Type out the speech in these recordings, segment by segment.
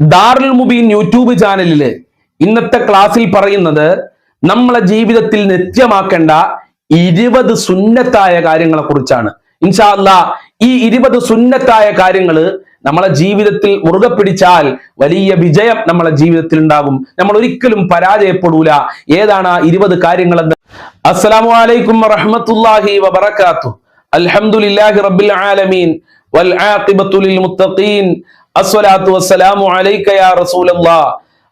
ദാറുൽ Mubeen YouTube ചാനലിൽ ഇന്നത്തെ ക്ലാസ്സിൽ പറയുന്നത് നമ്മളെ ജീവിതത്തിൽ നിത്യമാക്കേണ്ട ഇരുപത് സുന്നത്തായ കാര്യങ്ങളെ കുറിച്ചാണ്. ഇൻഷാല്ല ഈ ഇരുപത് സുന്നത്തായ കാര്യങ്ങൾ നമ്മളെ ജീവിതത്തിൽ മുറുകെ പിടിച്ചാൽ വലിയ വിജയം നമ്മളെ ജീവിതത്തിൽ ഉണ്ടാകും. നമ്മൾ ഒരിക്കലും പരാജയപ്പെടൂല. ഏതാണ് ആ ഇരുപത് കാര്യങ്ങളെന്ന് അസ്സലാമു അലൈക്കും വറഹ്മത്തുള്ളാഹി വബറകാതുഹു. അൽഹംദുലില്ലാഹി റബ്ബിൽ ആലമീൻ. അസ്സലാത്തു വസ്സലാമു അലൈക യാ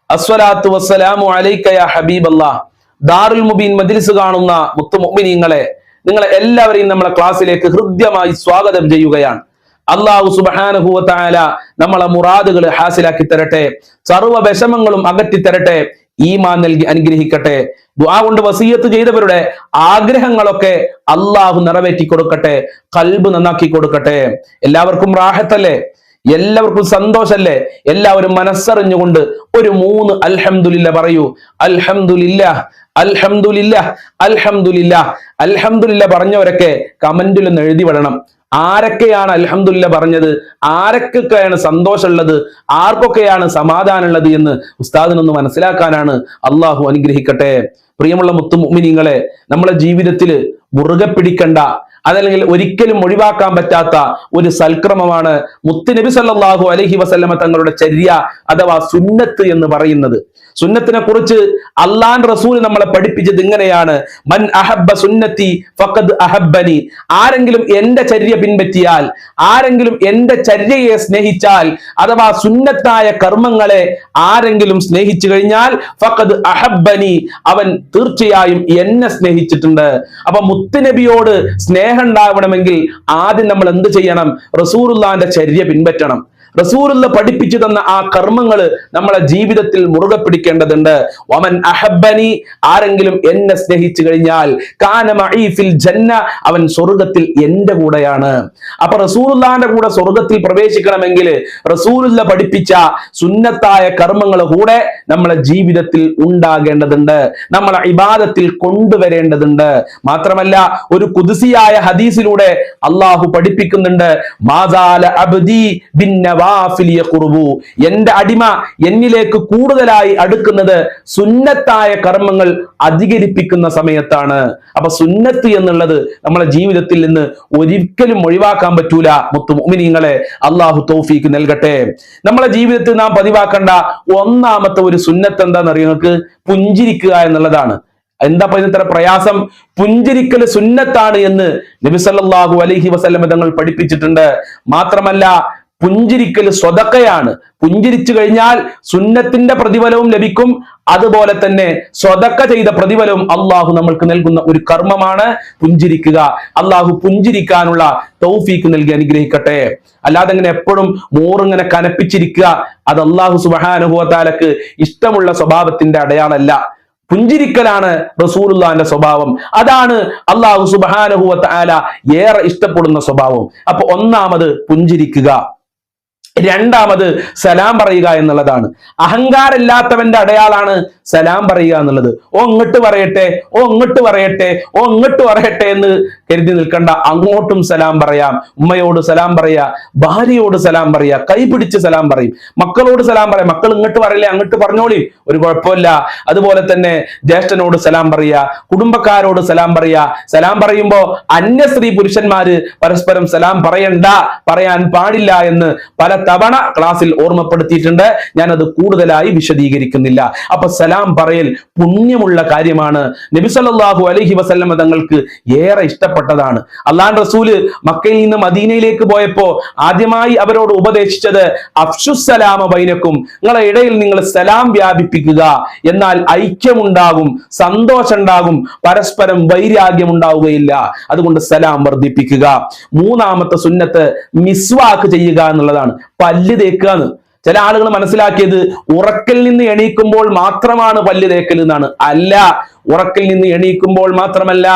അസ്വലാത്തു വസ്സലാമു അലൈക യാ ഹബീബല്ലാഹ് ദാറുൽ മുബീൻ മജ്ലിസ് കാണുന്ന മുത്തു മുഅ്മിനീങ്ങളെ നിങ്ങളെ എല്ലാവരെയും നമ്മളെ ക്ലാസ്സിലേക്ക് ഹൃദ്യമായി സ്വാഗതം ചെയ്യുകയാണ്. അള്ളാഹു സുബ്ഹാനഹു വ നമ്മളെ മുറാദുകൾ ഹാസിലാക്കി തരട്ടെ സർവ വിഷമങ്ങളും അകറ്റി തരട്ടെ ഈമാൻ നൽകി അനുഗ്രഹിക്കട്ടെ ദുആ കൊണ്ട് വസീയത്ത് ചെയ്തവരുടെ ആഗ്രഹങ്ങളൊക്കെ അള്ളാഹു നിറവേറ്റി കൊടുക്കട്ടെ കൽബ് നന്നാക്കി കൊടുക്കട്ടെ. എല്ലാവർക്കും റാഹത്തല്ലേ? എല്ലാവർക്കും സന്തോഷല്ലേ? എല്ലാവരും മനസ്സറിഞ്ഞുകൊണ്ട് ഒരു മൂന്ന് അൽഹംദുലില്ല പറയൂ. അൽഹംദുലില്ല അൽഹംദുലില്ല അൽഹംദുലില്ല. അൽഹംദുലില്ല പറഞ്ഞവരൊക്കെ കമന്റിൽ ഒന്ന് എഴുതി വിടണം. ആരൊക്കെയാണ് അൽഹംദുല്ല പറഞ്ഞത്? ആരൊക്കെയാണ് സന്തോഷമുള്ളത്? ആർക്കൊക്കെയാണ് സമാധാനമുള്ളത് എന്ന് ഉസ്താദിനൊന്ന് മനസ്സിലാക്കാനാണ് അള്ളാഹു അനുഗ്രഹിക്കട്ടെ. പ്രിയമുള്ള മുത്തുമിനിങ്ങളെ നമ്മളെ ജീവിതത്തിൽ മുറുകെ പിടിക്കണ്ട അതല്ലെങ്കിൽ ഒരിക്കലും ഒഴിവാക്കാൻ പറ്റാത്ത ഒരു സൽക്രമമാണ് മുത്തുനബി നബി സല്ലല്ലാഹു അലൈഹി വസല്ലമ തങ്ങളുടെ ചര്യ അഥവാ സുന്നത്ത് എന്ന് പറയുന്നത്. സുന്നത്തിനെ കുറിച്ച് അള്ളാൻ റസൂൽ നമ്മളെ പഠിപ്പിച്ചത് ഇങ്ങനെയാണ്. മൻ അഹബ്ബ സുന്നത്തി ഫഖദ് അഹബ്ബനി. ആരെങ്കിലും എന്റെ ചര്യ പിൻപറ്റിയാൽ ആരെങ്കിലും എന്റെ ചര്യയെ സ്നേഹിച്ചാൽ അഥവാ സുന്നത്തായ കർമ്മങ്ങളെ ആരെങ്കിലും സ്നേഹിച്ചു കഴിഞ്ഞാൽ ഫഖദ് അഹബ്ബനി അവൻ തീർച്ചയായും എന്നെ സ്നേഹിച്ചിട്ടുണ്ട്. അപ്പൊ മുത്തുനബിയോട് സ്നേഹം ഉണ്ടാവണമെങ്കിൽ ആദ്യം നമ്മൾ എന്ത് ചെയ്യണം? റസൂറുല്ലാന്റെ ചര്യ പിൻപറ്റണം. റസൂലുള്ള പഠിപ്പിച്ചു തന്ന ആ കർമ്മങ്ങൾ നമ്മളെ ജീവിതത്തിൽ മുറുകെ പിടിക്കേണ്ടതുണ്ട്. വമൻ അഹബനി ആരെങ്കിലും എന്നെ സ്നേഹിച്ചു കഴിഞ്ഞാൽ കാനമീഫിൽ ഫിൽ ജന്ന അവൻ സ്വർഗത്തിൽ എന്റെ കൂടെയാണ്. അപ്പൊ റസൂറുല്ലാന്റെ കൂടെ സ്വർഗത്തിൽ പ്രവേശിക്കണമെങ്കിൽ റസൂലുള്ള പഠിപ്പിച്ച സുന്നത്തായ കർമ്മങ്ങൾ കൂടെ നമ്മളെ ജീവിതത്തിൽ ഉണ്ടാകേണ്ടതുണ്ട്. നമ്മളെ ഇബാദത്തിൽ കൊണ്ടുവരേണ്ടതുണ്ട്. മാത്രമല്ല ഒരു കുതിസിയായ ഹദീസിലൂടെ അള്ളാഹു പഠിപ്പിക്കുന്നുണ്ട് മാതാല അബ്ദി ബിൻ നവാഫിൽ യഖ്റുബു എന്റെ അടിമ എന്നിലേക്ക് കൂടുതലായി അടുക്കുന്നത് സുന്നത്തായ കർമ്മങ്ങൾ അധികരിപ്പിക്കുന്ന സമയത്താണ്. അപ്പൊ സുന്നത്ത് എന്നുള്ളത് നമ്മളെ ജീവിതത്തിൽ നിന്ന് ഒരിക്കലും ഒഴിവാക്കാൻ പറ്റൂല മുത്തുമിനിങ്ങളെ അള്ളാഹു തോഫിക്ക് നൽകട്ടെ. നമ്മളെ ജീവിതത്തിൽ നാം പതിവാക്കേണ്ട ഒന്നാമത്തെ ഒരു സുന്നത്ത് എന്താണെന്ന് നിങ്ങൾക്ക്? പുഞ്ചിരിക്കുക എന്നുള്ളതാണ്. എന്താ ഇത്ര പ്രയാസം? പുഞ്ചിരിക്കൽ സുന്നത്താണ് എന്ന് നബി സല്ലല്ലാഹു അലൈഹി വസല്ലം തങ്ങൾ പഠിപ്പിച്ചിട്ടുണ്ട്. മാത്രമല്ല പുഞ്ചിരിക്കൽ സ്വതക്കയാണ്. പുഞ്ചിരിച്ചു കഴിഞ്ഞാൽ സുന്നത്തിന്റെ പ്രതിഫലവും ലഭിക്കും. അതുപോലെ തന്നെ സ്വതക്ക ചെയ്ത പ്രതിഫലവും അള്ളാഹു നമ്മൾക്ക് നൽകുന്ന ഒരു കർമ്മമാണ് പുഞ്ചിരിക്കുക. അള്ളാഹു പുഞ്ചിരിക്കാനുള്ള തൗഫീക്ക് നൽകി അനുഗ്രഹിക്കട്ടെ. അല്ലാതെ ഇങ്ങനെ എപ്പോഴും മോറിങ്ങനെ കനപ്പിച്ചിരിക്കുക അത് അള്ളാഹു സുബഹാനുഭവത്താലക്ക് ഇഷ്ടമുള്ള സ്വഭാവത്തിന്റെ അടയാളല്ല. പുഞ്ചിരിക്കലാണ് റസൂലുള്ളാന്റെ സ്വഭാവം. അതാണ് അള്ളാഹു സുബഹാനുഭവത്താല ഏറെ ഇഷ്ടപ്പെടുന്ന സ്വഭാവം. അപ്പൊ ഒന്നാമത് പുഞ്ചിരിക്കുക. രണ്ടാമത് സലാം പറയുക എന്നുള്ളതാണ്. അഹങ്കാരമില്ലാത്തവന്റെ അടയാളാണ് സലാം പറയുക എന്നുള്ളത്. ഓ ഇങ്ങോട്ട് പറയട്ടെ ഓ ഇങ്ങോട്ട് പറയട്ടെ ഓ ഇങ്ങോട്ട് പറയട്ടെ എന്ന് കരുതി നിൽക്കണ്ട. അങ്ങോട്ടും സലാം പറയാം. ഉമ്മയോട് സലാം പറയാ. ഭാര്യയോട് സലാം പറയാ. കൈ പിടിച്ച് സലാം പറയും. മക്കളോട് സലാം പറയാം. മക്കൾ ഇങ്ങോട്ട് പറയില്ലേ അങ്ങോട്ട് പറഞ്ഞോളി. ഒരു കുഴപ്പമില്ല. അതുപോലെ തന്നെ ജ്യേഷ്ഠനോട് സലാം പറയാ. കുടുംബക്കാരോട് സലാം പറയാ. സലാം പറയുമ്പോ അന്യ സ്ത്രീ പുരുഷന്മാര് പരസ്പരം സലാം പറയണ്ട പറയാൻ പാടില്ല എന്ന് പല തവണ ക്ലാസ്സിൽ ഓർമ്മപ്പെടുത്തിയിട്ടുണ്ട്. ഞാനത് കൂടുതലായി വിശദീകരിക്കുന്നില്ല. അപ്പൊ സലാം പറയൽ പുണ്യമുള്ള കാര്യമാണ്. നബി അലഹി വസല്ലമ തങ്ങൾക്ക് ഏറെ ഇഷ്ടപ്പെട്ടതാണ് അള്ളാൻ റസൂൽ മക്കയിൽ നിന്ന് മദീനയിലേക്ക് പോയപ്പോ ആദ്യമായി അവരോട് ഉപദേശിച്ചത് അഫ്ഷുസലാമ ബൈനക്കും നിങ്ങളെ ഇടയിൽ നിങ്ങൾ സലാം വ്യാപിപ്പിക്കുക. എന്നാൽ ഐക്യമുണ്ടാകും സന്തോഷം ഉണ്ടാകും പരസ്പരം വൈരാഗ്യം ഉണ്ടാവുകയില്ല അതുകൊണ്ട് സലാം വർദ്ധിപ്പിക്കുക. മൂന്നാമത്തെ സുന്നത്ത് മിസ്വാക്ക് ചെയ്യുക എന്നുള്ളതാണ്. പല്ല് തേക്കുക ചില ആളുകൾ മനസ്സിലാക്കിയത് ഉറക്കിൽ നിന്ന് എണീക്കുമ്പോൾ മാത്രമാണ് പല്ല് തേക്കൽ എന്നാണ്. അല്ല ഉറക്കിൽ നിന്ന് എണീക്കുമ്പോൾ മാത്രമല്ല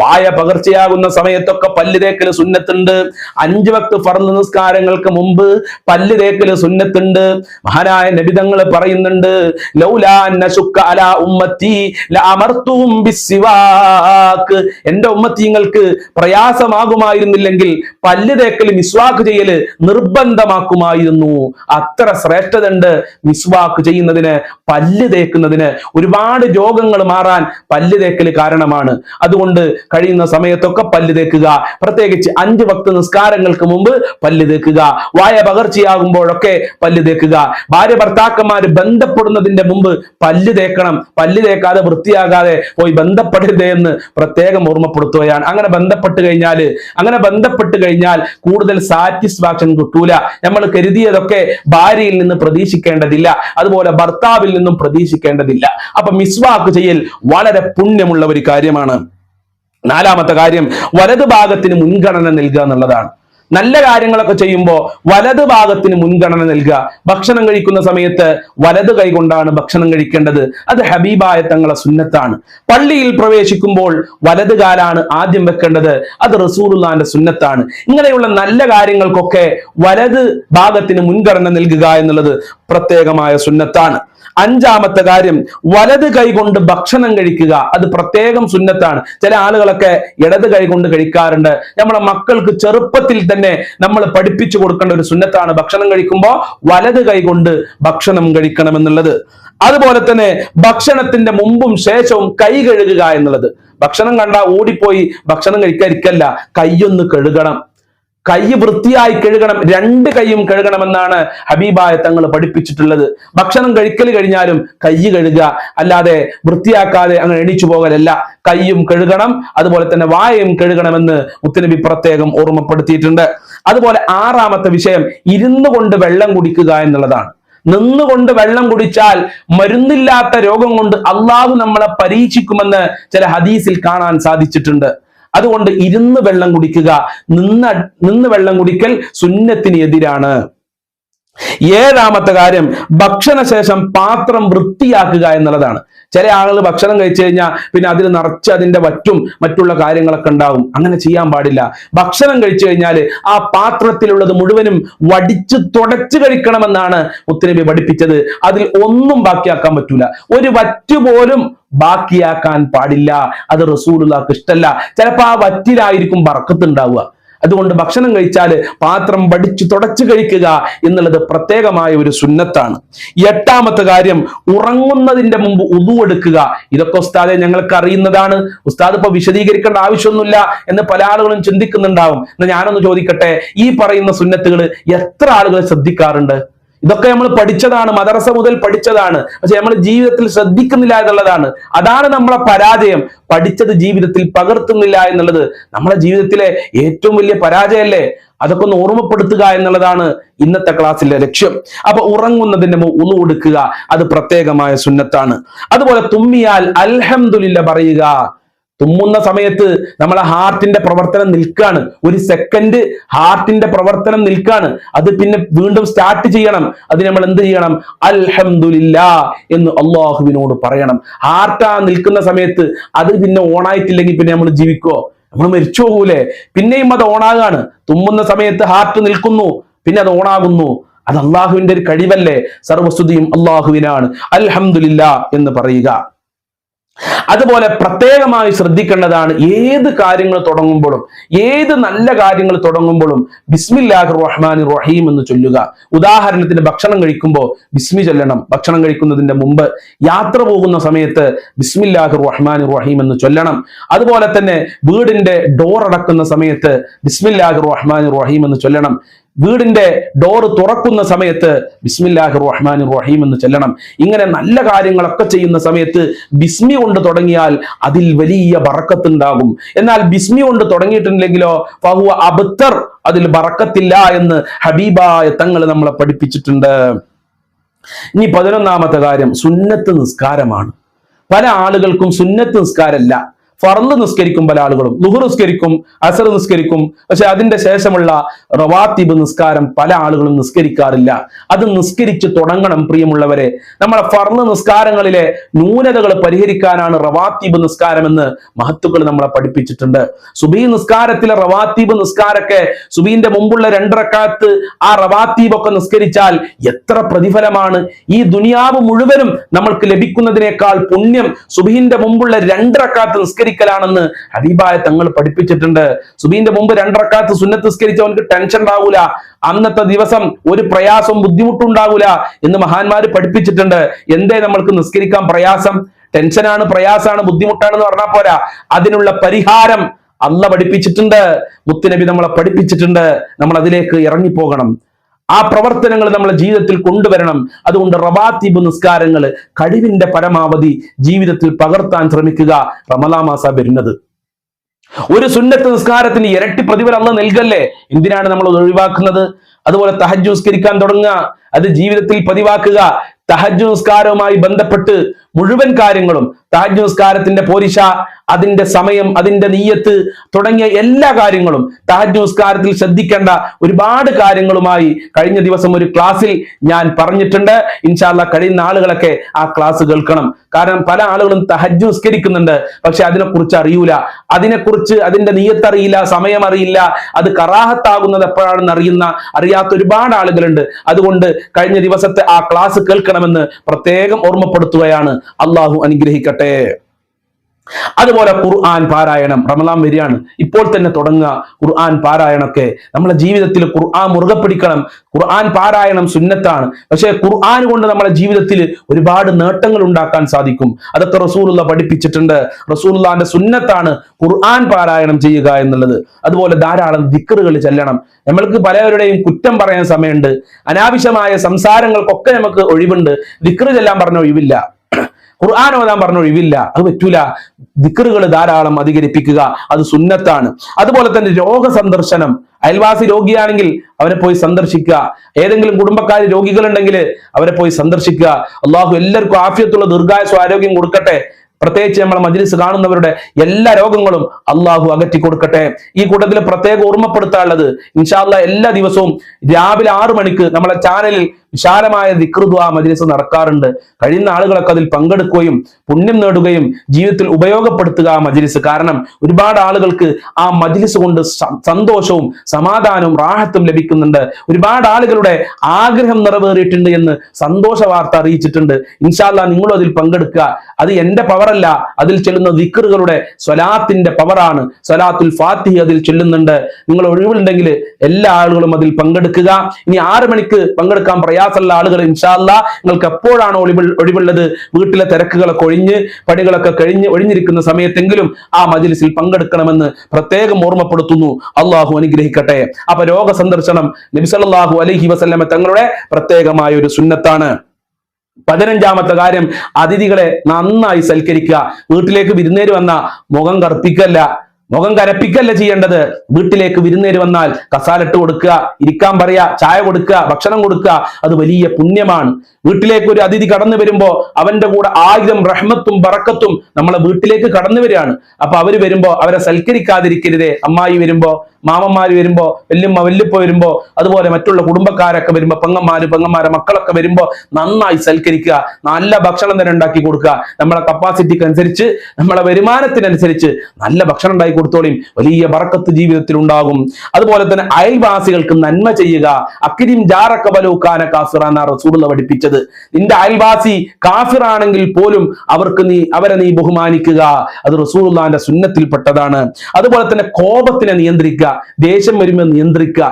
വായ പകർച്ചയാകുന്ന സമയത്തൊക്കെ പല്ല് തേക്കൽ സുന്നത്തുണ്ട്. അഞ്ച് വക്ത് ഫർദ് നിസ്കാരങ്ങൾക്ക് മുമ്പ് പല്ല് തേക്കൽ സുന്നത്തുണ്ട്. മഹാനായ നബിതങ്ങൾ പറയുന്നുണ്ട് എന്റെ ഉമ്മത്തിങ്ങൾക്ക് പ്രയാസമാകുമായിരുന്നില്ലെങ്കിൽ പല്ല് തേക്കൽ മിസ്വാക്ക് ചെയ്യൽ നിർബന്ധമാക്കുമായിരുന്നു. അത്ര ശ്രേഷ്ഠത ഉണ്ട് മിസ്വാക്ക് ചെയ്യുന്നതിന് പല്ല് തേക്കുന്നതിന് ഒരുപാട് രോഗങ്ങൾ മാറാൻ പല്ല് തേക്കൽ കാരണമാണ്. അതുകൊണ്ട് കഴിയുന്ന സമയത്തൊക്കെ പല്ല് തേക്കുക. പ്രത്യേകിച്ച് അഞ്ച് ഭക്ത നിസ്കാരങ്ങൾക്ക് മുമ്പ് പല്ല് തേക്കുക. വായ പകർച്ചയാകുമ്പോഴൊക്കെ പല്ല് തേക്കുക. ഭാര്യ ഭർത്താക്കന്മാർ ബന്ധപ്പെടുന്നതിന്റെ മുമ്പ് പല്ല് തേക്കണം. പല്ല് തേക്കാതെ വൃത്തിയാകാതെ പോയി ബന്ധപ്പെടരുതേ എന്ന് പ്രത്യേകം ഓർമ്മപ്പെടുത്തുകയാണ്. അങ്ങനെ ബന്ധപ്പെട്ട് കഴിഞ്ഞാൽ അങ്ങനെ ബന്ധപ്പെട്ട് കഴിഞ്ഞാൽ കൂടുതൽ സാറ്റിസ്ഫാക്ഷൻ കിട്ടൂല. നമ്മൾ കരുതിയതൊക്കെ ഭാര്യയിൽ നിന്ന് പ്രതീക്ഷിക്കേണ്ടതില്ല. അതുപോലെ ഭർത്താവിൽ നിന്നും പ്രതീക്ഷിക്കേണ്ടതില്ല. അപ്പൊ മിസ്വാക്ക് ചെയ്യൽ വളരെ പുണ്യമുള്ള ഒരു കാര്യമാണ്. നാലാമത്തെ കാര്യം വലതുഭാഗത്തിന് മുൻഗണന നൽകുക എന്നുള്ളതാണ്. നല്ല കാര്യങ്ങളൊക്കെ ചെയ്യുമ്പോൾ വലത് ഭാഗത്തിന് മുൻഗണന നൽകുക. ഭക്ഷണം കഴിക്കുന്ന സമയത്ത് വലത് കൈകൊണ്ടാണ് ഭക്ഷണം കഴിക്കേണ്ടത്. അത് ഹബീബായ തങ്ങളെ സുന്നത്താണ്. പള്ളിയിൽ പ്രവേശിക്കുമ്പോൾ വലത് കാലാണ് ആദ്യം വെക്കേണ്ടത്. അത് റസൂറുല്ലാന്റെ സുന്നത്താണ്. ഇങ്ങനെയുള്ള നല്ല കാര്യങ്ങൾക്കൊക്കെ വലത് ഭാഗത്തിന് മുൻഗണന നൽകുക എന്നുള്ളത് പ്രത്യേകമായ സുന്നത്താണ്. അഞ്ചാമത്തെ കാര്യം വലത് കൈ കൊണ്ട് ഭക്ഷണം കഴിക്കുക. അത് പ്രത്യേകം സുന്നത്താണ്. ചില ആളുകളൊക്കെ ഇടത് കൈ കൊണ്ട് കഴിക്കാറുണ്ട്. നമ്മളെ മക്കൾക്ക് ചെറുപ്പത്തിൽ തന്നെ നമ്മൾ പഠിപ്പിച്ചു കൊടുക്കേണ്ട ഒരു സുന്നത്താണ് ഭക്ഷണം കഴിക്കുമ്പോൾ വലത് കൈ കൊണ്ട് ഭക്ഷണം കഴിക്കണം എന്നുള്ളത് അതുപോലെ തന്നെ ഭക്ഷണത്തിന്റെ മുമ്പും ശേഷവും കൈ കഴുകുക എന്നുള്ളത്. ഭക്ഷണം കണ്ട ഓടിപ്പോയി ഭക്ഷണം കഴിക്കാതിരിക്കല്ല കൈയൊന്ന് കഴുകണം. കൈ വൃത്തിയായി കഴുകണം രണ്ട് കൈയും കഴുകണമെന്നാണ് ഹബീബായ തങ്ങൾ പഠിപ്പിച്ചിട്ടുള്ളത്. ഭക്ഷണം കഴിക്കൽ കഴിഞ്ഞാലും കൈ കഴുകുക അല്ലാതെ വൃത്തിയാക്കാതെ അങ്ങനെ എണീച്ചു പോകലല്ല. കൈയും കഴുകണം അതുപോലെ തന്നെ വായയും കഴുകണമെന്ന് മുത്തനബി പ്രത്യേകം ഓർമ്മപ്പെടുത്തിയിട്ടുണ്ട്. അതുപോലെ ആറാമത്തെ വിഷയം ഇരുന്നു കൊണ്ട് വെള്ളം കുടിക്കുക എന്നുള്ളതാണ്. നിന്നുകൊണ്ട് വെള്ളം കുടിച്ചാൽ മരുന്നില്ലാത്ത രോഗം കൊണ്ട് അള്ളാഹു നമ്മളെ പരീക്ഷിക്കുമെന്ന് ചില ഹദീസിൽ കാണാൻ സാധിച്ചിട്ടുണ്ട്. അതുകൊണ്ട് ഇരുന്ന് വെള്ളം കുടിക്കുക. നിന്ന് നിന്ന് വെള്ളം കുടിക്കൽ സുന്നത്തിന് എതിരാണ് ഏഴാമത്തെ കാര്യം ഭക്ഷണശേഷം പാത്രം വൃത്തിയാക്കുക എന്നുള്ളതാണ്. ചില ആളുകൾ ഭക്ഷണം കഴിച്ചു കഴിഞ്ഞാൽ പിന്നെ അതിൽ നിറച്ച് അതിന്റെ വറ്റും മറ്റുള്ള കാര്യങ്ങളൊക്കെ ഉണ്ടാവും അങ്ങനെ ചെയ്യാൻ പാടില്ല. ഭക്ഷണം കഴിച്ചു കഴിഞ്ഞാൽ ആ പാത്രത്തിലുള്ളത് മുഴുവനും വടിച്ച് തുടച്ച് കഴിക്കണമെന്നാണ് മുത്തനബി പഠിപ്പിച്ചത്. അതിൽ ഒന്നും ബാക്കിയാക്കാൻ പറ്റൂല. ഒരു വറ്റ് പോലും ബാക്കിയാക്കാൻ പാടില്ല. അത് റസൂലുള്ളാക്ക് ഇഷ്ടമല്ല ചിലപ്പോൾ ആ വറ്റിലായിരിക്കും ബറക്കത്ത് ഉണ്ടാവുക. അതുകൊണ്ട് ഭക്ഷണം കഴിച്ചാൽ പാത്രം വടിച്ചു തുടച്ചു കഴിക്കുക എന്നുള്ളത് പ്രത്യേകമായ ഒരു സുന്നത്താണ്. എട്ടാമത്തെ കാര്യം ഉറങ്ങുന്നതിന്റെ മുമ്പ് ഉതു എടുക്കുക. ഇതൊക്കെ ഉസ്താദെ ഞങ്ങൾക്ക് അറിയുന്നതാണ്. ഉസ്താദ് ഇപ്പൊ വിശദീകരിക്കേണ്ട ആവശ്യമൊന്നുമില്ല എന്ന് പല ആളുകളും ചിന്തിക്കുന്നുണ്ടാവും. എന്നാൽ ഞാനൊന്ന് ചോദിക്കട്ടെ ഈ പറയുന്ന സുന്നത്തുകൾ എത്ര ആളുകൾ ശ്രദ്ധിക്കാറുണ്ട്? ഇതൊക്കെ നമ്മൾ പഠിച്ചതാണ് മദ്രസ മുതൽ പഠിച്ചതാണ്. പക്ഷെ നമ്മൾ ജീവിതത്തിൽ ശ്രദ്ധിക്കുന്നില്ല എന്നുള്ളതാണ്. അതാണ് നമ്മളെ പരാജയം. പഠിച്ചത് ജീവിതത്തിൽ പകർത്തുന്നില്ല എന്നുള്ളത് നമ്മളെ ജീവിതത്തിലെ ഏറ്റവും വലിയ പരാജയമല്ലേ? അതൊക്കെ ഒന്ന് ഓർമ്മപ്പെടുത്തുക എന്നുള്ളതാണ് ഇന്നത്തെ ക്ലാസ്സിലെ ലക്ഷ്യം. അപ്പൊ ഉറങ്ങുന്നതിന്റെ ഒന്ന് കൊടുക്കുക അത് പ്രത്യേകമായ സുന്നത്താണ്. അതുപോലെ തുമ്മിയാൽ അൽഹംദുലില്ല പറയുക തുമ്മുന്ന സമയത്ത് നമ്മളെ ഹാർട്ടിന്റെ പ്രവർത്തനം നിൽക്കാണ് ഒരു സെക്കൻഡ് ഹാർട്ടിന്റെ പ്രവർത്തനം നിൽക്കാണ് അത് പിന്നെ വീണ്ടും സ്റ്റാർട്ട് ചെയ്യണം. അത് നമ്മൾ എന്ത് ചെയ്യണം? അൽഹമില്ല എന്ന് അള്ളാഹുവിനോട് പറയണം. ഹാർട്ട് ആ നിൽക്കുന്ന സമയത്ത് അത് പിന്നെ ഓണായിട്ടില്ലെങ്കിൽ പിന്നെ നമ്മൾ ജീവിക്കോ? നമ്മൾ മരിച്ചു പോകൂലേ? പിന്നെയും അത് ഓണാകാണ് തുമ്മുന്ന സമയത്ത് ഹാർട്ട് നിൽക്കുന്നു. പിന്നെ അത് ഓണാകുന്നു അത് അള്ളാഹുവിന്റെ ഒരു കഴിവല്ലേ? സർവസ്തുതിയും അള്ളാഹുവിനാണ്. അൽഹമില്ല എന്ന് പറയുക. അതുപോലെ പ്രത്യേകമായി ശ്രദ്ധിക്കേണ്ടതാണ് ഏത് കാര്യങ്ങൾ തുടങ്ങുമ്പോഴും ഏത് നല്ല കാര്യങ്ങൾ തുടങ്ങുമ്പോഴും ബിസ്മില്ലാഹ് റഹ്മാൻ റഹീം എന്ന് ചൊല്ലുക. ഉദാഹരണത്തിന് ഭക്ഷണം കഴിക്കുമ്പോൾ ബിസ്മി ചൊല്ലണം. ഭക്ഷണം കഴിക്കുന്നതിന്റെ മുമ്പ് യാത്ര പോകുന്ന സമയത്ത് ബിസ്മില്ലാഹ് റഹ്മാൻ റഹീം എന്ന് ചൊല്ലണം. അതുപോലെ തന്നെ വീടിന്റെ ഡോർ അടക്കുന്ന സമയത്ത് ബിസ്മില്ലാഹ് റഹ്മാൻ റഹീം എന്ന് ചൊല്ലണം. വീടിന്റെ ഡോറ് തുറക്കുന്ന സമയത്ത് ബിസ്മില്ലാഹി റഹ്മാൻ റഹീം എന്ന് ചെല്ലണം. ഇങ്ങനെ നല്ല കാര്യങ്ങളൊക്കെ ചെയ്യുന്ന സമയത്ത് ബിസ്മി കൊണ്ട് തുടങ്ങിയാൽ അതിൽ വലിയ ബറക്കത്തുണ്ടാകും. എന്നാൽ ബിസ്മി കൊണ്ട് തുടങ്ങിയിട്ടില്ലെങ്കിലോ ഫഹുവ അബത്തർ അതിൽ ബറക്കത്തില്ല എന്ന് ഹബീബായ തങ്ങൾ നമ്മളെ പഠിപ്പിച്ചിട്ടുണ്ട്. ഇനി പതിനൊന്നാമത്തെ കാര്യം സുന്നത്ത് നിസ്കാരമാണ്. പല ആളുകൾക്കും സുന്നത്ത് നിസ്കാരമല്ല. ഫർദ് നിസ്കരിക്കും പല ആളുകളും ലുഹു നിസ്കരിക്കും അസർ നിസ്കരിക്കും പക്ഷെ അതിന്റെ ശേഷമുള്ള റവാത്തിബ് നിസ്കാരം പല ആളുകളും നിസ്കരിക്കാറില്ല. അത് നിസ്കരിച്ച് തുടങ്ങണം പ്രിയമുള്ളവരെ. നമ്മളെ ഫറന്ന് നിസ്കാരങ്ങളിലെ ന്യൂനതകൾ പരിഹരിക്കാനാണ് റവാത്തിബ് നിസ്കാരം എന്ന് മഹത്തുക്കൾ നമ്മളെ പഠിപ്പിച്ചിട്ടുണ്ട്. സുബീ നിസ്കാരത്തിലെ റവാത്തീബ് നിസ്കാരൊക്കെ സുബീന്റെ മുമ്പുള്ള രണ്ടരക്കാലത്ത് ആ റവാത്തീബൊക്കെ നിസ്കരിച്ചാൽ എത്ര പ്രതിഫലമാണ്. ഈ ദുനിയാവ് മുഴുവനും നമ്മൾക്ക് ലഭിക്കുന്നതിനേക്കാൾ പുണ്യം സുബീന്റെ മുമ്പുള്ള രണ്ടരക്കാലത്ത് നിസ്കരിച്ചാൽ നിസ്കരിക്കലാണെന്ന് ഹബീബായ തങ്ങൾ പഠിപ്പിച്ചിട്ടുണ്ട്. സുബീന്റെ മുമ്പ് രണ്ടറക്കാത്ത് സുന്നത്ത് നിസ്കരിച്ചവനക്ക് ടെൻഷൻ ഉണ്ടാവൂല. അന്നത്തെ ദിവസം ഒരു പ്രയാസവും ബുദ്ധിമുട്ടുണ്ടാകൂല എന്ന് മഹാന്മാര് പഠിപ്പിച്ചിട്ടുണ്ട്. എന്തേ നമ്മൾക്ക് നിസ്കരിക്കാൻ പ്രയാസം? ടെൻഷനാണ് പ്രയാസാണ് ബുദ്ധിമുട്ടാണെന്ന് പറഞ്ഞാൽ പോരാ. അതിനുള്ള പരിഹാരം അല്ല പഠിപ്പിച്ചിട്ടുണ്ട്. മുത്തുനബി നമ്മളെ പഠിപ്പിച്ചിട്ടുണ്ട്. നമ്മൾ അതിലേക്ക് ഇറങ്ങിപ്പോകണം. ആ പ്രവർത്തനങ്ങൾ നമ്മളെ ജീവിതത്തിൽ കൊണ്ടുവരണം. അതുകൊണ്ട് റബാത്തീബ് നിസ്കാരങ്ങൾ കഴിവിന്റെ പരമാവധി ജീവിതത്തിൽ പകർത്താൻ ശ്രമിക്കുക. റമലാ മാസ വരുന്നത്. ഒരു സുന്നത്ത് നിസ്കാരത്തിന് ഇരട്ടി പ്രതിഫലം അല്ല നൽകല്ലേ? എന്തിനാണ് നമ്മൾ ഒഴിവാക്കുന്നത്? അതുപോലെ തഹജ് നിസ്കരിക്കാൻ തുടങ്ങുക. അത് ജീവിതത്തിൽ പതിവാക്കുക. തഹജ് നിസ്കാരവുമായി ബന്ധപ്പെട്ട് മുഴുവൻ കാര്യങ്ങളും തഹജ് നിസ്കാരത്തിന്റെ പോരിശ അതിന്റെ സമയം അതിന്റെ നീയത്ത് തുടങ്ങിയ എല്ലാ കാര്യങ്ങളും തഹജ് നിസ്കാരത്തിൽ ശ്രദ്ധിക്കേണ്ട ഒരുപാട് കാര്യങ്ങളുമായി കഴിഞ്ഞ ദിവസം ഒരു ക്ലാസ്സിൽ ഞാൻ പറഞ്ഞിട്ടുണ്ട്. ഇൻഷാല്ല കഴിയുന്ന ആളുകളൊക്കെ ആ ക്ലാസ് കേൾക്കണം. കാരണം പല ആളുകളും തഹജ് നിസ്കരിക്കുന്നുണ്ട് പക്ഷെ അതിനെക്കുറിച്ച് അറിയൂല. അതിനെക്കുറിച്ച് അതിന്റെ നീയത്ത് അറിയില്ല സമയം അറിയില്ല അത് കറാഹത്താകുന്നത് എപ്പോഴാണെന്ന് അറിയുന്ന അറിയാത്ത ഒരുപാട് ആളുകളുണ്ട്. അതുകൊണ്ട് കഴിഞ്ഞ ദിവസത്തെ ആ ക്ലാസ് കേൾക്കണമെന്ന് പ്രത്യേകം ഓർമ്മപ്പെടുത്തുകയാണ്. അള്ളാഹു അനുഗ്രഹിക്കട്ടെ. അതുപോലെ ഖുർആൻ പാരായണം റമലാൻ വരികയാണ്. ഇപ്പോൾ തന്നെ തുടങ്ങുക. ഖുർആൻ പാരായണമൊക്കെ. നമ്മുടെ ജീവിതത്തിൽ ഖുർആൻ മുറുകെ പിടിക്കണം. ഖുർആൻ പാരായണം സുന്നത്താണ്. പക്ഷേ ഖുർആൻ കൊണ്ട് നമ്മുടെ ജീവിതത്തിൽ ഒരുപാട് നേട്ടങ്ങൾ ഉണ്ടാക്കാൻ സാധിക്കും. അതൊക്കെ റസൂലുള്ള പഠിപ്പിച്ചിട്ടുണ്ട്. റസൂലുള്ളാന്റെ സുന്നത്താണ് ഖുർആൻ പാരായണം ചെയ്യുക എന്നുള്ളത്. അതുപോലെ ധാരാളം ദിക്കറുകൾ ചെല്ലണം. നമ്മൾക്ക് പലവരുടെയും കുറ്റം പറയാൻ സമയമുണ്ട്. അനാവശ്യമായ സംസാരങ്ങൾക്കൊക്കെ നമുക്ക് ഒഴിവുണ്ട്. ദിക്കറ് ചെല്ലാൻ പറഞ്ഞ ഒഴിവില്ല. ഖുർആൻ ഓതാൻ പറഞ്ഞ ഒഴിവില്ല. അത് പറ്റൂല. ദിക്കറുകൾ ധാരാളം അധികരിപ്പിക്കുക. അത് സുന്നത്താണ്. അതുപോലെ തന്നെ രോഗ സന്ദർശനം അയൽവാസി രോഗിയാണെങ്കിൽ അവരെ പോയി സന്ദർശിക്കുക. ഏതെങ്കിലും കുടുംബക്കാർ രോഗികളുണ്ടെങ്കിൽ അവരെ പോയി സന്ദർശിക്കുക. അള്ളാഹു എല്ലാവർക്കും ആഫ്യത്തുള്ള ദീർഘായുസ് ആരോഗ്യം കൊടുക്കട്ടെ. പ്രത്യേകിച്ച് നമ്മളെ മജ്ലിസ് കാണുന്നവരുടെ എല്ലാ രോഗങ്ങളും അള്ളാഹു അകറ്റി കൊടുക്കട്ടെ. ഈ കൂട്ടത്തിൽ പ്രത്യേകം ഓർമ്മപ്പെടുത്താനുള്ളത് ഇൻഷാല്ല എല്ലാ ദിവസവും രാവിലെ ആറു മണിക്ക് നമ്മളെ ചാനലിൽ വിശാലമായ ദിക്റുദ്വ മജ്ലിസ് നടക്കാറുണ്ട്. കഴിയുന്ന ആളുകളൊക്കെ അതിൽ പങ്കെടുക്കുകയും പുണ്യം നേടുകയും ജീവിതത്തിൽ ഉപയോഗപ്പെടുത്തുക ആ മജ്ലിസ്. കാരണം ഒരുപാട് ആളുകൾക്ക് ആ മജ്ലിസ് കൊണ്ട് സന്തോഷവും സമാധാനവും റാഹത്തും ലഭിക്കുന്നുണ്ട്. ഒരുപാട് ആളുകളുടെ ആഗ്രഹം നിറവേറിയിട്ടുണ്ട് എന്ന് സന്തോഷ വാർത്ത അറിയിച്ചിട്ടുണ്ട്. ഇൻഷാല്ല നിങ്ങളും അതിൽ പങ്കെടുക്കുക. അത് എന്റെ പവറല്ല. അതിൽ ചെല്ലുന്ന ദിക്കറുകളുടെ സ്വലാത്തിന്റെ പവറാണ്. സ്വലാത്തുൽ ഫാത്തിഹ് അതിൽ ചെല്ലുന്നുണ്ട്. നിങ്ങൾ ഒഴിവുണ്ടെങ്കിൽ എല്ലാ ആളുകളും അതിൽ പങ്കെടുക്കുക. ഇനി ആറ് മണിക്ക് പങ്കെടുക്കാൻ പ്രയാസമുള്ള ആളുകൾ ഇൻഷാല്ല നിങ്ങൾക്ക് എപ്പോഴാണ് ഒഴിവ് ഒഴിവുള്ളത് വീട്ടിലെ തിരക്കുകളൊക്കെ ഒഴിഞ്ഞ് പണികളൊക്കെ കഴിഞ്ഞ് ഒഴിഞ്ഞിരിക്കുന്ന സമയത്തെങ്കിലും ആ മജിലിസിൽ പങ്കെടുക്കണമെന്ന് പ്രത്യേകം ഓർമ്മപ്പെടുത്തുന്നു. അള്ളാഹു അനുഗ്രഹിക്കട്ടെ. അപ്പൊ രോഗ സന്ദർശനം നബിസല്ലാഹു അലഹി വസല്ലമ തങ്ങളുടെ പ്രത്യേകമായ ഒരു സുന്നത്താണ്. പതിനഞ്ചാമത്തെ കാര്യം അതിഥികളെ നന്നായി സൽക്കരിക്കുക. വീട്ടിലേക്ക് വിരുന്നേര് വന്ന മുഖം കറുപ്പിക്കല്ല. മുഖം കരപ്പിക്കല്ല ചെയ്യേണ്ടത്? വീട്ടിലേക്ക് വിരുന്നേര് വന്നാൽ കസാലിട്ട് കൊടുക്കുക ഇരിക്കാൻ പറയുക ചായ കൊടുക്കുക ഭക്ഷണം കൊടുക്കുക അത് വലിയ പുണ്യമാണ്. വീട്ടിലേക്ക് ഒരു അതിഥി കടന്നു വരുമ്പോൾ അവന്റെ കൂടെ ആയിരം റഹ്മത്തും ബറക്കത്തും നമ്മളെ വീട്ടിലേക്ക് കടന്നു വരികയാണ്. അപ്പൊ അവർ വരുമ്പോ അവരെ സൽക്കരിക്കാതിരിക്കരുതേ. അമ്മായി വരുമ്പോ മാമന്മാര് വരുമ്പോ വല്യമ്മ വല്യപ്പ വരുമ്പോ അതുപോലെ മറ്റുള്ള കുടുംബക്കാരൊക്കെ വരുമ്പോ പെങ്ങന്മാര് പെങ്ങന്മാരെ മക്കളൊക്കെ വരുമ്പോ നന്നായി സൽക്കരിക്കുക നല്ല ഭക്ഷണം തന്നെ ഉണ്ടാക്കി കൊടുക്കുക. നമ്മളെ കപ്പാസിറ്റിക്ക് അനുസരിച്ച് നമ്മളെ വരുമാനത്തിനനുസരിച്ച് നല്ല ഭക്ഷണം ഉണ്ടാക്കി കൊടുത്തോളിയും വലിയ വറക്കത്ത് ജീവിതത്തിൽ ഉണ്ടാകും. അതുപോലെ തന്നെ അയൽവാസികൾക്ക് നന്മ ചെയ്യുക. അക്കിരിം ജാറക്ക ബലൂക്കാന കാഫിറ എന്നാ റസൂലുള്ള പഠിപ്പിച്ചത്. നിന്റെ അയൽവാസി കാഫിറാണെങ്കിൽ പോലും അവർക്ക് നീ അവരെ നീ ബഹുമാനിക്കുക. അത് റസൂലുള്ളാന്റെ സുന്നത്തിൽപ്പെട്ടതാണ്. അതുപോലെ തന്നെ കോപത്തിനെ നിയന്ത്രിക്കുക. ദേഷ്യം വരുമ്പോൾ നിയന്ത്രിക്കുക.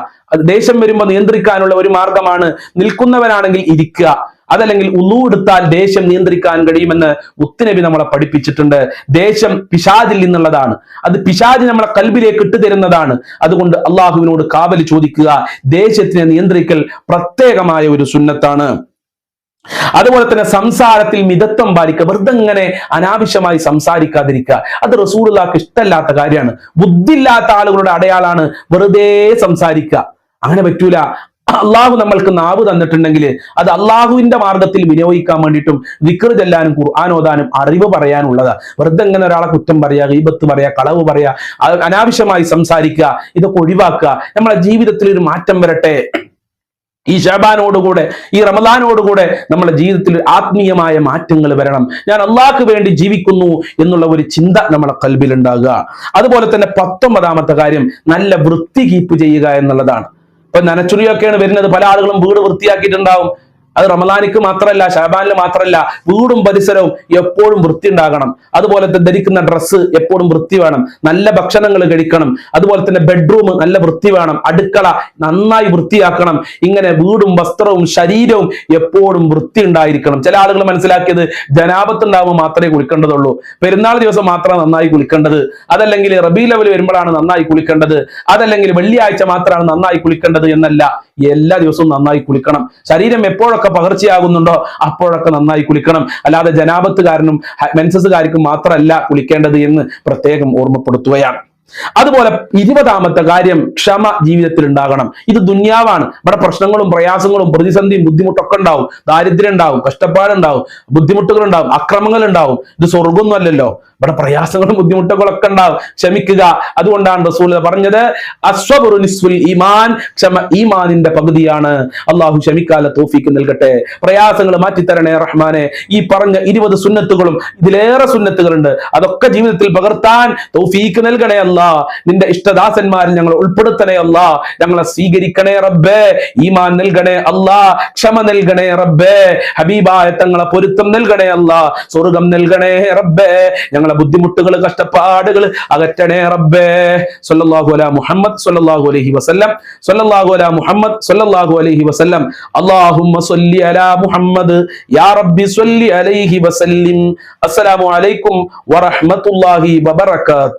ദേഷ്യം വരുമ്പോൾ നിയന്ത്രിക്കാനുള്ള ഒരു മാർഗമാണ് നിൽക്കുന്നവനാണെങ്കിൽ ഇരിക്കുക. അതല്ലെങ്കിൽ ഉളു എടുത്താൽ ദേഷ്യം നിയന്ത്രിക്കാൻ കഴിയുമെന്ന് മുത്തുനബി നമ്മളെ പഠിപ്പിച്ചിട്ടുണ്ട്. ദേഷ്യം പിശാജിൽ നിന്നുള്ളതാണ്. അത് പിശാജ് നമ്മളെ കൽബിലേക്ക് ഇട്ടുതരുന്നതാണ് അതുകൊണ്ട് അള്ളാഹുവിനോട് കാവൽ ചോദിക്കുക. ദേഷ്യത്തിനെ നിയന്ത്രിക്കൽ പ്രത്യേകമായ ഒരു സുന്നത്താണ്. അതുപോലെ തന്നെ സംസാരത്തിൽ മിതത്വം പാലിക്കുക വെറുതെ ഇങ്ങനെ അനാവശ്യമായി സംസാരിക്കാതിരിക്കുക. അത് റസൂലുള്ളാക്ക് ഇഷ്ടമല്ലാത്ത കാര്യമാണ്. ബുദ്ധില്ലാത്ത ആളുകളുടെ അടയാളാണ് വെറുതെ സംസാരിക്കുക. അങ്ങനെ പറ്റൂല. അള്ളാഹു നമ്മൾക്ക് നാവ് തന്നിട്ടുണ്ടെങ്കിൽ അത് അള്ളാഹുവിന്റെ മാർഗത്തിൽ വിനിയോഗിക്കാൻ വേണ്ടിയിട്ടും വിക്ർ ചെല്ലാനും ഖുർആൻ ഓതാനും അറിവ് പറയാനുള്ളതാ. വെറുതെ ഇങ്ങനെ ഒരാളെ കുറ്റം പറയാ ഗീബത്ത് പറയാ കളവ് പറയാ അത് അനാവശ്യമായി സംസാരിക്കുക ഇതൊക്കെ ഒഴിവാക്കുക. നമ്മളെ ജീവിതത്തിൽ ഒരു മാറ്റം വരട്ടെ. ഈ ഷാബാനോടുകൂടെ ഈ റമദാനോടുകൂടെ നമ്മുടെ ജീവിതത്തിൽ ആത്മീയമായ മാറ്റങ്ങൾ വരണം. ഞാൻ അള്ളാഹ്ക്ക് വേണ്ടി ജീവിക്കുന്നു എന്നുള്ള ഒരു ചിന്ത നമ്മളെ കൽബിൽ ഉണ്ടാകുക അതുപോലെ തന്നെ പത്തൊമ്പതാമത്തെ കാര്യം നല്ല വൃത്തി കീപ്പ് ചെയ്യുക എന്നുള്ളതാണ്. ഇപ്പൊ നനച്ചുളിയൊക്കെയാണ് വരുന്നത്. പല ആളുകളും വീട് വൃത്തിയാക്കിയിട്ടുണ്ടാവും. അത് റമദാനിക്ക് മാത്രമല്ല ഷാബാനിൽ മാത്രമല്ല വീടും പരിസരവും എപ്പോഴും വൃത്തി ഉണ്ടാകണം അതുപോലെ തന്നെ ധരിക്കുന്ന ഡ്രസ്സ് എപ്പോഴും വൃത്തി വേണം. നല്ല ഭക്ഷണങ്ങൾ കഴിക്കണം. അതുപോലെ തന്നെ ബെഡ്റൂം നല്ല വൃത്തി വേണം. അടുക്കള നന്നായി വൃത്തിയാക്കണം. ഇങ്ങനെ വീടും വസ്ത്രവും ശരീരവും എപ്പോഴും വൃത്തി ഉണ്ടായിരിക്കണം ചില ആളുകൾ മനസ്സിലാക്കിയത് ജനാപത്ത് ഉണ്ടാവുമ്പോൾ മാത്രമേ കുളിക്കേണ്ടതുള്ളൂ. പെരുന്നാൾ ദിവസം മാത്രമാണ് നന്നായി കുളിക്കേണ്ടത്. അതല്ലെങ്കിൽ റബി ലെവൽ വരുമ്പോഴാണ് നന്നായി കുളിക്കേണ്ടത്. അതല്ലെങ്കിൽ വെള്ളിയാഴ്ച മാത്രമാണ് നന്നായി കുളിക്കേണ്ടത് എന്നല്ല. എല്ലാ ദിവസവും നന്നായി കുളിക്കണം. ശരീരം എപ്പോഴൊക്കെ പകർച്ചയാകുന്നുണ്ടോ? അപ്പോഴൊക്കെ നന്നായി കുളിക്കണം. അല്ലാതെ ജനാപത്തുകാരനും മെൻസസുകാർക്കും മാത്രമല്ല കുളിക്കേണ്ടത് എന്ന് പ്രത്യേകം ഓർമ്മപ്പെടുത്തുകയാണ്. അതുപോലെ ഇരുപതാമത്തെ കാര്യം ക്ഷമ ജീവിതത്തിൽ ഉണ്ടാകണം. ഇത് ദുന്യാവാണ്. ഇവിടെ പ്രശ്നങ്ങളും പ്രയാസങ്ങളും പ്രതിസന്ധിയും ബുദ്ധിമുട്ടൊക്കെ ഉണ്ടാവും. ദാരിദ്ര്യം ഉണ്ടാവും കഷ്ടപ്പാടുണ്ടാവും ബുദ്ധിമുട്ടുകൾ ഉണ്ടാവും അക്രമങ്ങൾ ഉണ്ടാവും ഇത് സ്വർഗമൊന്നും അല്ലല്ലോ. ഇവിടെ പ്രയാസങ്ങളും ബുദ്ധിമുട്ടുകളൊക്കെ ഉണ്ടാവും. ക്ഷമിക്കുക. അതുകൊണ്ടാണ് റസൂല പറഞ്ഞത് ഇമാൻ ഈമാൻ. ക്ഷമ ഈമാനിന്റെ പകുതിയാണ്. അള്ളാഹു ക്ഷമിക്കാല തോഫിക്ക് നൽകട്ടെ. പ്രയാസങ്ങൾ മാറ്റിത്തരണേ റഹ്മാനെ. ഈ പറഞ്ഞ ഇരുപത് സുന്നത്തുകളും ഇതിലേറെ സുന്നത്തുകളുണ്ട്. അതൊക്കെ ജീവിതത്തിൽ പകർത്താൻ തോഫീക്ക് നൽകണേ നിന്റെ ഇഷ്ടദാസന്മാരിൽ ഞങ്ങൾ ഉൾപ്പെടുത്തണേ അല്ല ഞങ്ങളെ സ്വീകരിക്കണേ റബ്ബേ. ഈമാൻ നൽകണേ അല്ല ക്ഷമ നൽകണേ റബ്ബേ. ഹബീബായ തങ്ങളെ പൊരുത്തം നൽകണേ അല്ല സ്വർഗം നൽകണേ റബ്ബേ. ഞങ്ങളെ ബുദ്ധിമുട്ടുകൾ കഷ്ടപ്പാടുകൾ അകറ്റണേ റബ്ബേ. സല്ലല്ലാഹു അലാ മുഹമ്മദ് സല്ലല്ലാഹു അലൈഹി വസല്ലം. സല്ലല്ലാഹു അലാ മുഹമ്മദ് സല്ലല്ലാഹു അലൈഹി വസല്ലം. അല്ലാഹുമ്മ സൊല്ലി അലാ മുഹമ്മദ്. യാ റബ്ബി സൊല്ലി അലൈഹി വസല്ലിം. അസ്സലാമു അലൈക്കും വറഹ്മത്തുള്ളാഹി വബറകാതുഹു